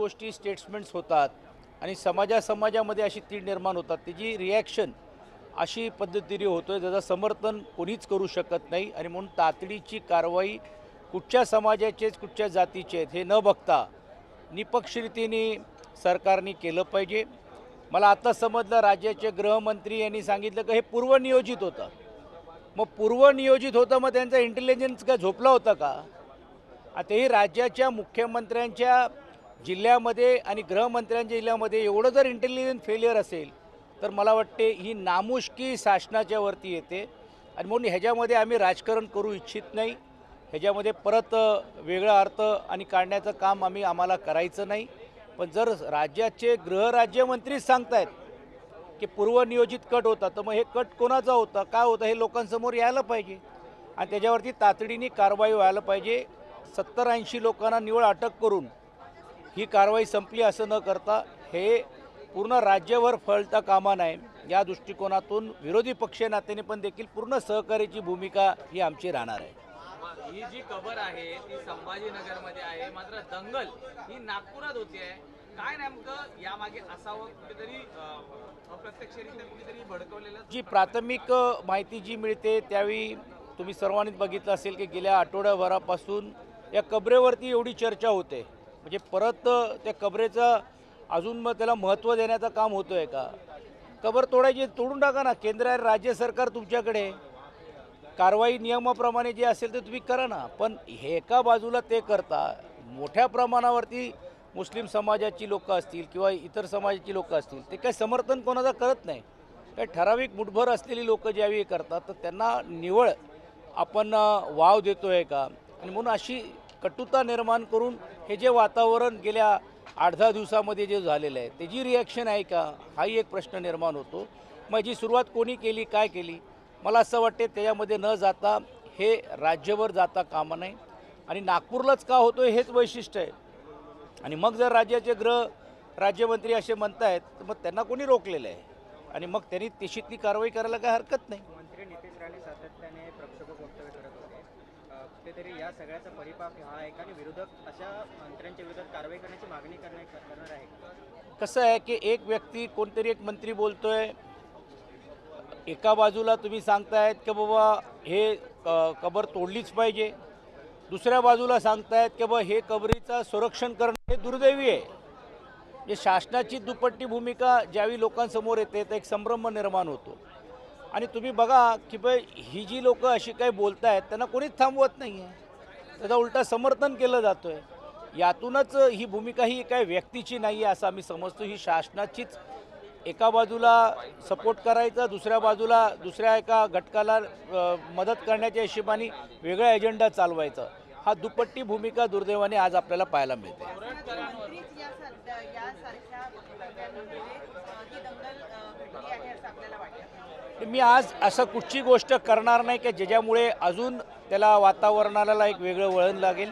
गोष्टी स्टेट्समेंट्स होतात आणि समाजा समाजामध्ये अशी तीड निर्माण होतात. त्याची रिॲक्शन अशी पद्धतीने होतो आहे ज्याचं समर्थन कोणीच करू शकत नाही आणि म्हणून तातडीची कारवाई कुठच्या समाजाचेच कुठच्या जातीचे आहेत हे न बघता निपक्षरीतीने सरकारने केलं पाहिजे. मला आता समजलं राज्याचे गृहमंत्री यांनी सांगितलं की हे पूर्वनियोजित होतं. मग पूर्वनियोजित होतं मग त्यांचा इंटेलिजन्स काय झोपला होता का? आताही राज्याच्या मुख्यमंत्र्यांच्या जिल्ह्यामध्ये आणि गृहमंत्र्यांच्या जिल्ह्यामध्ये एवढं जर इंटेलिजन्स फेलियर असेल तर मला वाटते ही नामुष्की शासनाच्या वरती येते. आणि म्हणून ह्याच्यामध्ये आम्ही राजकारण करू इच्छित नाही. ह्याच्यामध्ये परत वेगळा अर्थ आणि काढण्याचं काम आम्ही आम्हाला करायचं नाही. पण जर राज्याचे गृहराज्यमंत्रीच सांगतायत की पूर्वनियोजित कट होता तर मग हे कट कोणाचा होता काय होतं हे लोकांसमोर यायला पाहिजे. आणि त्याच्यावरती तातडीने कारवाई व्हायला पाहिजे. सत्तर ऐंशी लोकांना निवड अटक करून ही कारवाई संपली असं न करता हे पूर्ण राज्यभर फळता कामा नये. या दृष्टिकोनातून विरोधी पक्ष नात्याने पण देखील पूर्ण सहकार्याची भूमिका ही आमची राहणार आहे. ही जी कबर आहे ती संभाजीनगरमध्ये आहे. मात्र दंगल ही नागपुरात होती आहे. काय नेमकं यामागे असावं? कुठेतरी अप्रत्यक्षरित्या कुठेतरी भडकवलेलं जी प्राथमिक माहिती जी मिळते त्यावेळी तुम्ही सर्वांनीच बघितलं असेल की गेल्या आठवड्याभरापासून या कबरेवरती एवढी चर्चा होते. म्हणजे परत त्या कबरेचं अजून मग त्याला महत्त्व देण्याचं काम होतं आहे का? कबर तोडायची तोडून टाका ना. केंद्र आणि राज्य सरकार तुमच्याकडे. कारवाई नियमाप्रमाणे जे असेल ते तुम्ही करा ना. पण हे एका बाजूला ते करता मोठ्या प्रमाणावरती मुस्लिम समाजाची लोकं असतील किंवा इतर समाजाची लोकं असतील ते काही समर्थन कोणाचं करत नाही. काही ठराविक मुठभर असलेली लोकं ज्यावेळी करतात तर त्यांना निवळ आपण वाव देतो आहे का? आणि म्हणून अशी कटुता निर्माण करून हे जे वातावरण गेल्या आठ दहा दिवसामध्ये जे झालेलं आहे त्याची रिॲक्शन आहे का? हाही एक प्रश्न निर्माण होतो. माझी सुरुवात कोणी केली काय केली? मला असं वाटते त्याच्यामध्ये न जाता हे राज्यभर जाता कामा नाही आणि नागपूरलाच का होतो हेच वैशिष्ट्य आहे. आणि मग जर राज्याचे गृह राज्यमंत्री असे म्हणतायत तर मग त्यांना कोणी रोखलेलं आहे? आणि मग त्यांनी तिशीतली कारवाई करायला काय हरकत नाही. मंत्री नितेश राणे सातत्याने प्रक्षोभक वक्तव्य करत होते अ, कुठेतरी या सगळ्याचा परिपाक हा आहे का? आणि विरोधक अशा मंत्र्यांच्या विरोधात कारवाई करण्याची मागणी करणार आहे कसं आहे की एक व्यक्ती कोणतरी एक मंत्री बोलतोय एका बाजूला तुम्ही सांगतायत की बाबा हे कबर तोडलीच पाहिजे. दुसऱ्या बाजूला सांगतायत की बाबा हे कबरीचं संरक्षण करणं हे दुर्दैवी आहे. जे शासनाची दुपट्टी भूमिका ज्यावेळी लोकांसमोर येते तर एक संभ्रम निर्माण होतो. आणि तुम्ही बघा की बाई ही जी लोकं अशी काही बोलतायत त्यांना कोणीच थांबवत नाही आहे त्याचा उलटा समर्थन केलं जातो आहे यातूनच ही भूमिका ही काही व्यक्तीची नाही आहे असं आम्ही समजतो. ही शासनाचीच एका बाजूला सपोर्ट करायचा दुसऱ्या बाजूला दुसऱ्या एका घटकाला मदत करण्याच्या हिशोबाने वेगळा एजेंडा चालवायचा. हा दुपट्टी भूमिका दुर्दैवाने आज आपल्याला पाहायला मिळते. मी आज असं कुठची गोष्ट करणार नाही की ज्याच्यामुळे अजून त्याला वातावरणाला एक वेगळं वळण लागेल.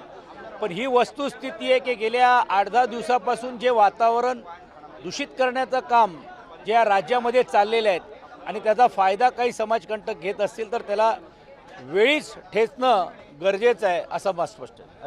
पण ही वस्तुस्थिती आहे की गेल्या आठ दहा दिवसापासून जे वातावरण दूषित करण्याचं काम जे या राज्यामध्ये चाललेलं आहेत आणि त्याचा फायदा काही समाजकंटक घेत असतील तर त्याला वेळीच ठेचणं गरजेचं आहे असं मला स्पष्ट